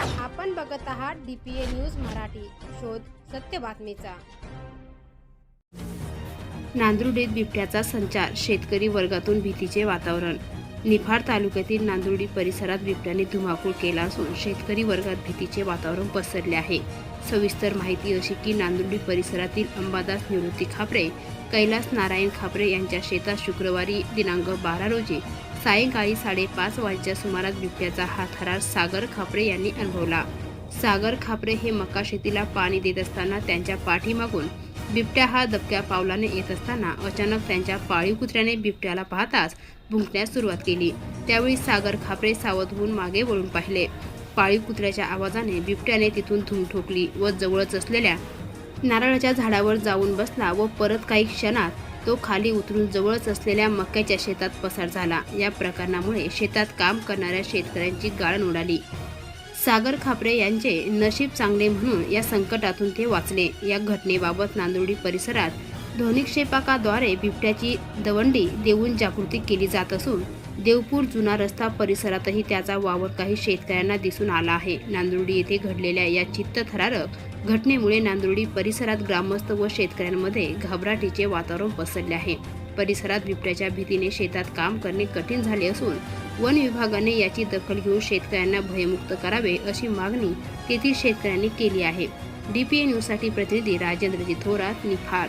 आपण बघत आहात डीपीए न्यूज मराठी. शोध सत्य बातमीचा. नांदुर्डीत बिबट्याचा संचार शेतकरी वर्गातून भीतीचे वातावरण निफाड तालुक्यातील नांदुर्डी परिसरात बिबट्याने धुमाकूळ केला असून शेतकरी वर्गात भीतीचे वातावरण पसरले आहे. सविस्तर माहिती अशी की नांदुर्डी परिसरातील अंबादास निवृत्ती खापरे कैलास नारायण खापरे यांच्या शेतात शुक्रवारी दिनांक बारा रोजी सायंकाळी साडेपाच वाजच्या सुमारास बिबट्याचा हा थरार सागर खापरे यांनी अनुभवला. सागर खापरे हे मका शेतीला पाणी देत असताना त्यांच्या पाठीमागून बिबट्या हा दबक्या पावलाने येत असताना अचानक त्यांच्या पाळीव कुत्र्याने बिबट्याला पाहताच भुंकण्यास सुरुवात केली. त्यावेळी सागर खापरे सावध होऊन मागे वळून पाहिले. पाळीव कुत्र्याच्या आवाजाने बिबट्याने तिथून धूम ठोकली व जवळच असलेल्या नारळाच्या झाडावर जाऊन बसला व परत काही क्षणात तो खाली उतरून जवळच असलेल्या मक्याच्या शेतात पसार झाला. या प्रकरणामुळे शेतात काम करणाऱ्या शेतकऱ्यांची गाळण उडाली सागर खापरे यांचे नशीब चांगले म्हणून या संकटातून ते वाचले. या घटनेबाबत नांदुर्डी परिसरात ध्वनिक्षेपकाद्वारे बिबट्याची दवंडी देऊन जागृती केली जात असून देवपूर जुना रस्ता परिसरातही त्याचा वावर काही शेतकऱ्यांना दिसून आला आहे. नांदुर्डी येथे घडलेल्या या चित्तथरारक घटनेमुळे नांदुर्डी परिसरात ग्रामस्थ व शेतकऱ्यांमध्ये घबराटीचे वातावरण पसरले आहे. परिसरात बिबट्याच्या भीतीने शेतात काम करणे कठीण झाले असून वन विभागाने याची दखल घेऊन शेतकऱ्यांना भयमुक्त करावे अशी मागणी तेथील शेतकऱ्यांनी केली आहे. डी पी एन न्यूजसाठी प्रतिनिधी राजेंद्रजी थोरात निफाड.